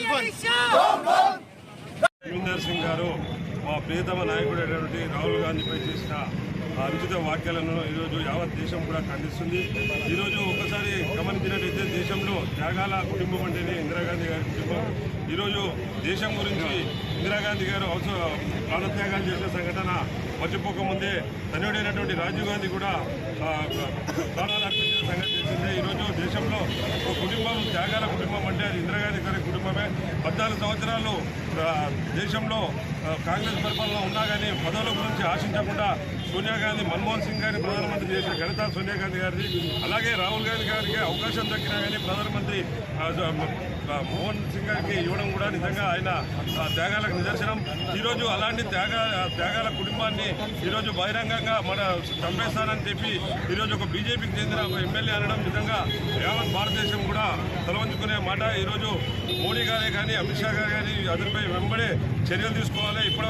మన్మోహన్ సింగ్ గారు. మా ప్రియతమ అయినటువంటి రాహుల్ గాంధీపై చేసిన ఆ అనుచిత వ్యాఖ్యలను ఈరోజు యావత్ దేశం కూడా ఖండిస్తుంది. ఈరోజు ఒకసారి గమనించినట్లయితే దేశంలో త్యాగాల కుటుంబం అంటేనే ఇందిరాగాంధీ గారి కుటుంబం. ఈరోజు దేశం గురించి ఇందిరాగాంధీ గారు అవసర ప్రాణత్యాగాలు చేసిన సంఘటన మర్చిపోకముందే తనుడైనటువంటి రాజీవ్ గాంధీ కూడా ప్రాణాలు అర్పించిన సంగతి తెలిసిందే ఈరోజు దేశంలో ఒక కుటుంబం త్యాగాల కుటుంబం అంటే అది ఇందిరాగాంధీ పద్నాలుగు సంవత్సరాలు దేశంలో కాంగ్రెస్ పరిపాలన ఉన్నా కానీ పదవుల గురించి ఆశించకుండా సోనియా గాంధీ మన్మోహన్ సింగ్ గారిని ప్రధానమంత్రి చేసిన ఘనత సోనియా గాంధీ గారిది. అలాగే రాహుల్ గాంధీ గారికి అవకాశం దక్కినా కానీ ప్రధానమంత్రి మోహన్ సింగ్ గారికి ఇవ్వడం కూడా నిజంగా ఆయన త్యాగాలకు నిదర్శనం. ఈరోజు అలాంటి త్యాగ త్యాగాల కుటుంబాన్ని ఈరోజు బహిరంగంగా మన చంపేస్తానని చెప్పి ఈరోజు ఒక బీజేపీకి చెందిన ఒక ఎమ్మెల్యే అనడం నిజంగా యావత్ భారతదేశం కూడా తలవంచుకునే మాట. ఈరోజు మోడీ గారే కానీ అమిత్ షా గారు కానీ అతనిపై వెంబడే చర్యలు తీసుకోవాలి. ఇప్పటి